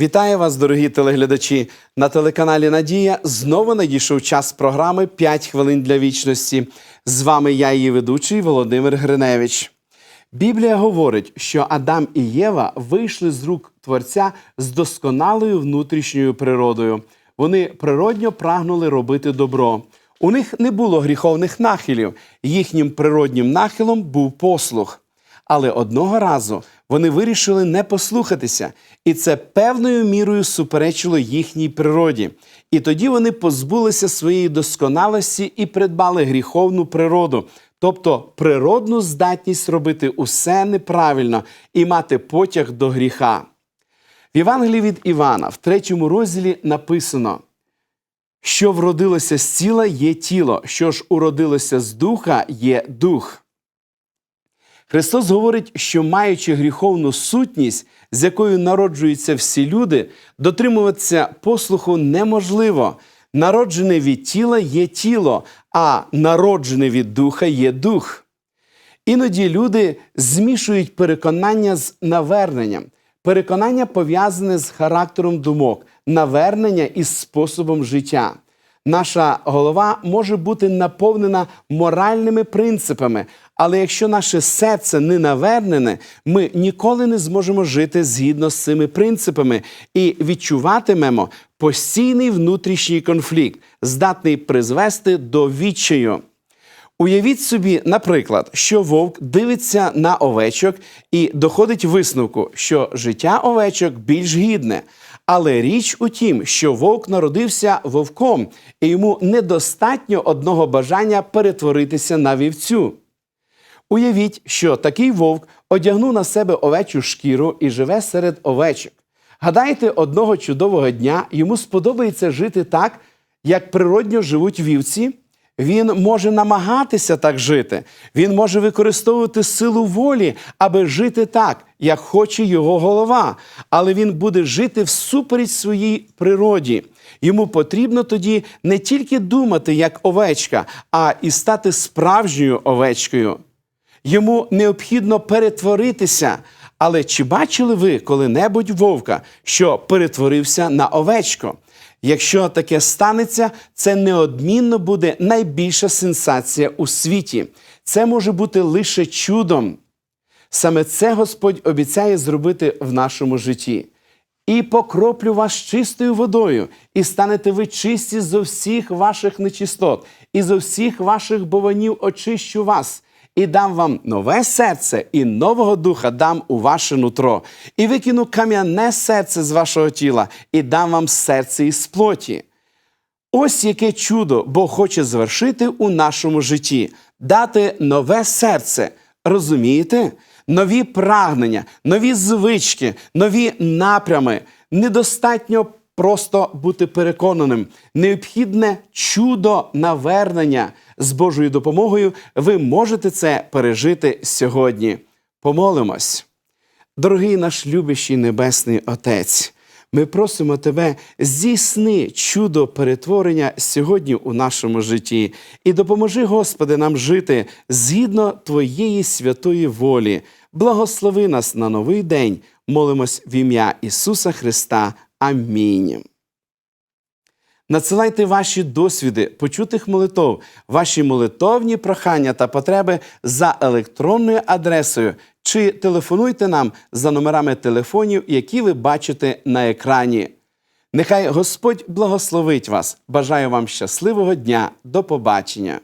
Вітаю вас, дорогі телеглядачі! На телеканалі Надія знову надійшов час програми «5 хвилин для вічності. З вами я, її ведучий Володимир Гриневич. Біблія говорить, що Адам і Єва вийшли з рук Творця з досконалою внутрішньою природою. Вони природньо прагнули робити добро. У них не було гріховних нахилів. Їхнім природнім нахилом був послух. Але одного разу вони вирішили не послухатися, і це певною мірою суперечило їхній природі. І тоді вони позбулися своєї досконалості і придбали гріховну природу, тобто природну здатність робити усе неправильно і мати потяг до гріха. В Євангелії від Івана, в третьому розділі написано: що вродилося з тіла є тіло, що ж уродилося з духа є дух. Христос говорить, що маючи гріховну сутність, з якою народжуються всі люди, дотримуватися послуху неможливо. Народжене від тіла є тіло, а народжене від духа є дух. Іноді люди змішують переконання з наверненням. Переконання пов'язане з характером думок, навернення із способом життя. Наша голова може бути наповнена моральними принципами, але якщо наше серце не навернене, ми ніколи не зможемо жити згідно з цими принципами і відчуватимемо постійний внутрішній конфлікт, здатний призвести до відчаю. Уявіть собі, наприклад, що вовк дивиться на овечок і доходить висновку, що життя овечок більш гідне. Але річ у тім, що вовк народився вовком, і йому недостатньо одного бажання перетворитися на вівцю. Уявіть, що такий вовк одягнув на себе овечу шкіру і живе серед овечок. Гадаєте, одного чудового дня йому сподобається жити так, як природньо живуть вівці? Він може намагатися так жити. Він може використовувати силу волі, аби жити так, як хоче його голова. Але він буде жити всупереч своїй природі. Йому потрібно тоді не тільки думати як овечка, а і стати справжньою овечкою. Йому необхідно перетворитися. Але чи бачили ви коли-небудь вовка, що перетворився на овечко? Якщо таке станеться, це неодмінно буде найбільша сенсація у світі. Це може бути лише чудом. Саме це Господь обіцяє зробити в нашому житті. І покроплю вас чистою водою, і станете ви чисті зо всіх ваших нечистот, і зо всіх ваших бованів очищу вас, і дам вам нове серце, і нового духа дам у ваше нутро, і викину кам'яне серце з вашого тіла, і дам вам серце із плоті. Ось яке чудо Бог хоче звершити у нашому житті, дати нове серце. Розумієте? Нові прагнення, нові звички, нові напрями. Недостатньо просто бути переконаним. Необхідне чудо навернення з Божою допомогою. Ви можете це пережити сьогодні. Помолимось. Дорогий наш любящий Небесний Отець, ми просимо Тебе, здійсни чудо перетворення сьогодні у нашому житті і допоможи, Господи, нам жити згідно Твоєї святої волі. Благослови нас на новий день. Молимось в ім'я Ісуса Христа. Амінь. Надсилайте ваші досвіди, почутих молитов, ваші молитовні прохання та потреби за електронною адресою чи телефонуйте нам за номерами телефонів, які ви бачите на екрані. Нехай Господь благословить вас. Бажаю вам щасливого дня. До побачення.